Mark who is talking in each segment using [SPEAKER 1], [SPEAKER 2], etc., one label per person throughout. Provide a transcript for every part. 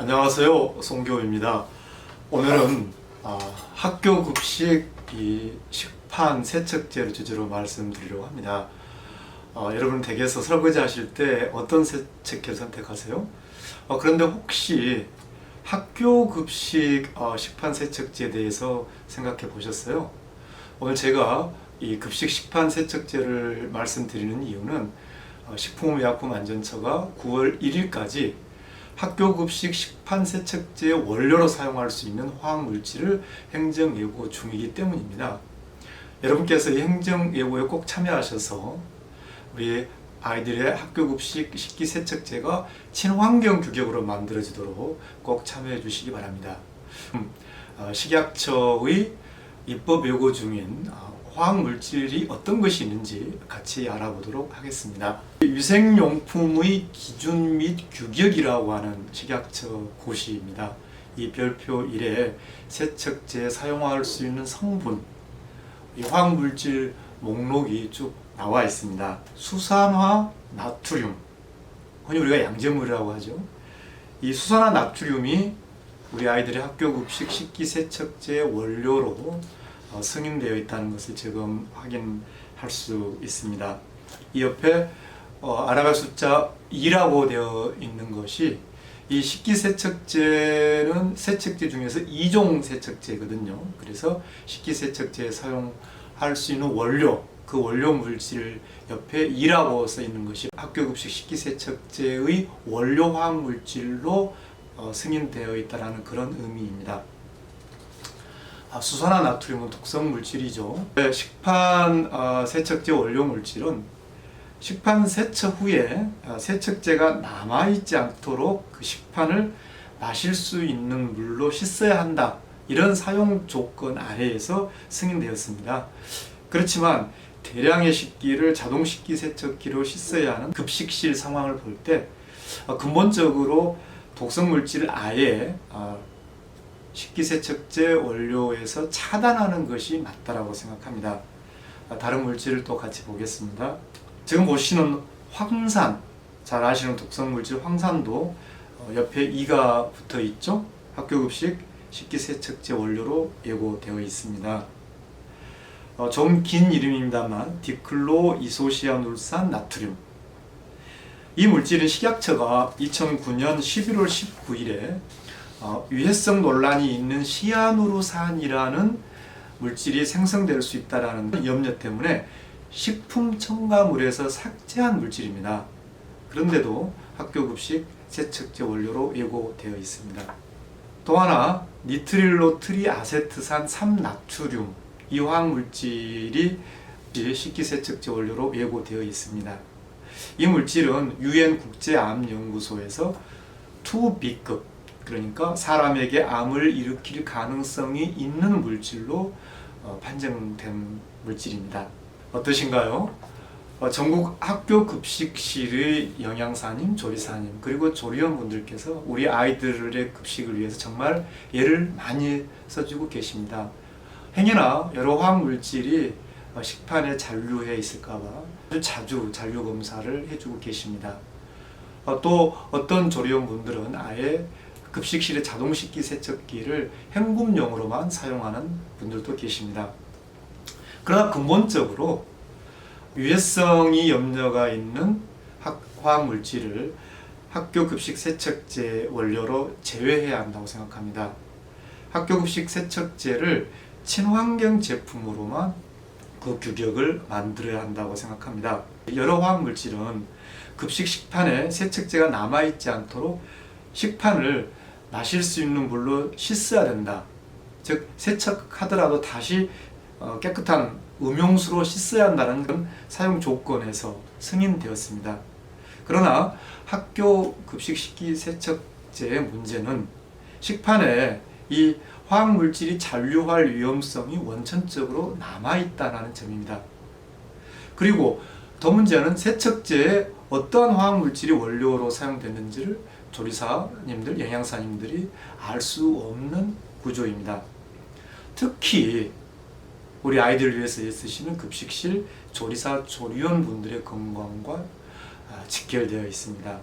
[SPEAKER 1] 안녕하세요. 송교입니다. 오늘은 아, 학교 급식 이 식판 세척제를 주제로 말씀드리려고 합니다. 어, 여러분 댁에서 설거지 하실 때 어떤 세척기를 선택하세요? 어, 그런데 혹시 학교 급식 어, 식판 세척제에 대해서 생각해 보셨어요? 오늘 제가 이 급식 식판 세척제를 말씀드리는 이유는 어, 식품의약품안전처가 9월 1일까지 학교 급식 식판 세척제 원료로 사용할 수 있는 화학 물질을 행정 예고 중이기 때문입니다. 여러분께서 이 행정 예고에 꼭 참여하셔서 우리 아이들의 학교 급식 식기 세척제가 친환경 규격으로 만들어지도록 꼭 참여해 주시기 바랍니다. 음, 어, 식약처의 입법 예고 중인 어, 화학 물질이 어떤 것이 있는지 같이 알아보도록 하겠습니다. 위생용품의 기준 및 규격이라고 하는 식약처 고시입니다. 이 별표 1에 세척제에 사용할 수 있는 성분, 이 화학 물질 목록이 쭉 나와 있습니다. 수산화 나트륨, 흔히 우리가 양제물이라고 하죠. 이 수산화 나트륨이 우리 아이들의 학교 급식 식기 세척제 원료로 어, 승인되어 있다는 것을 지금 확인할 수 있습니다. 이 옆에 어, 알아갈 숫자 2라고 되어 있는 것이 이 식기세척제는 세척제 중에서 2종 세척제거든요. 그래서 식기세척제에 사용할 수 있는 원료, 그 원료 물질 옆에 2라고 써 있는 것이 학교급식 식기세척제의 원료 화학 물질로 어, 승인되어 있다는 그런 의미입니다. 아, 수산화 나트륨은 독성 물질이죠. 네, 식판 어, 세척제 원료 물질은 식판 세척 후에 어, 세척제가 남아있지 않도록 그 식판을 마실 수 있는 물로 씻어야 한다. 이런 사용 조건 아래에서 승인되었습니다. 그렇지만 대량의 식기를 자동 식기 세척기로 씻어야 하는 급식실 상황을 볼때 어, 근본적으로 독성 물질을 아예 어, 식기세척제 원료에서 차단하는 것이 맞다라고 생각합니다. 아, 다른 물질을 또 같이 보겠습니다. 지금 보시는 황산, 잘 아시는 독성 물질 황산도 어, 옆에 2가 붙어 있죠. 학교급식 식기세척제 원료로 예고되어 있습니다. 어, 좀 긴 이름입니다만 디클로 이소시아눌산 나트륨. 이 물질은 식약처가 2009년 11월 19일에 어, 위해성 논란이 있는 시아누르산이라는 물질이 생성될 수 있다라는 염려 때문에 식품 첨가물에서 삭제한 물질입니다. 그런데도 학교 급식 세척제 원료로 예고되어 있습니다. 또 하나 니트릴로 트리아세트산 3나트륨 이 화학 물질이 식기세척제 원료로 예고되어 있습니다. 이 물질은 유엔 국제암연구소에서 2B급 그러니까 사람에게 암을 일으킬 가능성이 있는 물질로 어, 판정된 물질입니다. 어떠신가요? 어, 전국 학교 급식실의 영양사님, 조리사님, 그리고 조리원분들께서 우리 아이들의 급식을 위해서 정말 애를 많이 써주고 계십니다. 행여나 여러 화학 물질이 어, 식판에 잔류해 있을까봐 자주 잔류 검사를 해주고 계십니다. 어, 또 어떤 조리원분들은 아예 급식실의 자동 식기 세척기를 행급용으로만 사용하는 분들도 계십니다. 그러나 근본적으로 유해성이 염려가 있는 학, 화학 물질을 학교 급식 세척제 원료로 제외해야 한다고 생각합니다. 학교 급식 세척제를 친환경 제품으로만 그 규격을 만들어야 한다고 생각합니다. 여러 화학 물질은 급식 식판에 세척제가 남아 있지 않도록 식판을 마실 수 있는 물로 씻어야 된다. 즉 세척하더라도 다시 어, 깨끗한 음용수로 씻어야 한다는 건 사용 조건에서 승인되었습니다. 그러나 학교 급식 식기 세척제의 문제는 식판에 이 화학 물질이 잔류할 위험성이 원천적으로 남아 있다는 점입니다. 그리고 더 문제는 세척제에 어떠한 화학 물질이 원료로 사용됐는지를 조리사님들, 영양사님들이 알 수 없는 구조입니다. 특히 우리 아이들을 위해서 애쓰시는 급식실 조리사 조리원 분들의 건강과 아, 직결되어 있습니다.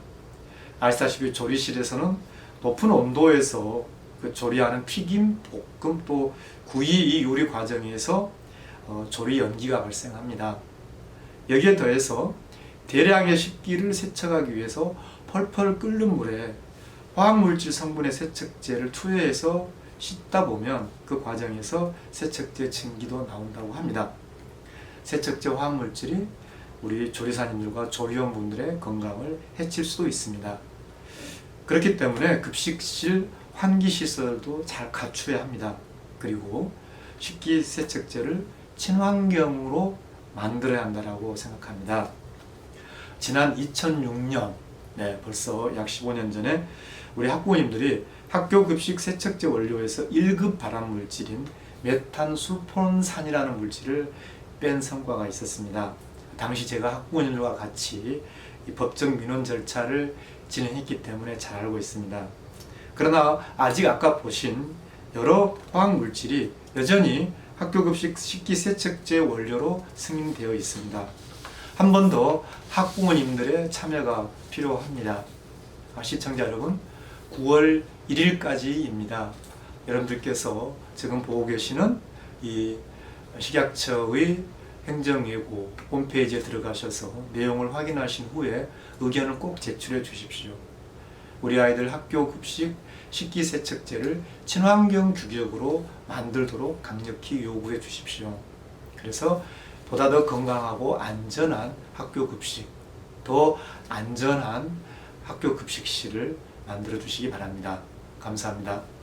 [SPEAKER 1] 아시다시피 조리실에서는 높은 온도에서 그 조리하는 튀김, 볶음 또 구이 이 요리 과정에서 어, 조리 연기가 발생합니다. 여기에 더해서 대량의 식기를 세척하기 위해서 펄펄 끓는 물에 화학물질 성분의 세척제를 투여해서 씻다 보면 그 과정에서 세척제 증기도 나온다고 합니다. 세척제 화학물질이 우리 조리사님들과 조리원분들의 건강을 해칠 수도 있습니다. 그렇기 때문에 급식실 환기 시설도 잘 갖춰야 합니다. 그리고 식기 세척제를 친환경으로 만들어야 한다라고 생각합니다. 지난 2006년, 네, 벌써 약 15년 전에 우리 학부모님들이 학교 급식 세척제 원료에서 1급 발암 물질인 메탄술폰산이라는 물질을 뺀 성과가 있었습니다. 당시 제가 학부모님들과 같이 이 법적 민원 절차를 진행했기 때문에 잘 알고 있습니다. 그러나 아직 아까 보신 여러 화학 물질이 여전히 학교 급식 식기 세척제 원료로 승인되어 있습니다. 한 번 더 학부모님들의 참여가 필요합니다. 아, 시청자 여러분, 9월 1일까지입니다. 여러분들께서 지금 보고 계시는 이 식약처의 행정예고 홈페이지에 들어가셔서 내용을 확인하신 후에 의견을 꼭 제출해 주십시오. 우리 아이들 학교 급식 식기세척제를 친환경 규격으로 만들도록 강력히 요구해 주십시오. 그래서 보다 더 건강하고 안전한 학교 급식, 더 안전한 학교 급식실을 만들어 주시기 바랍니다. 감사합니다.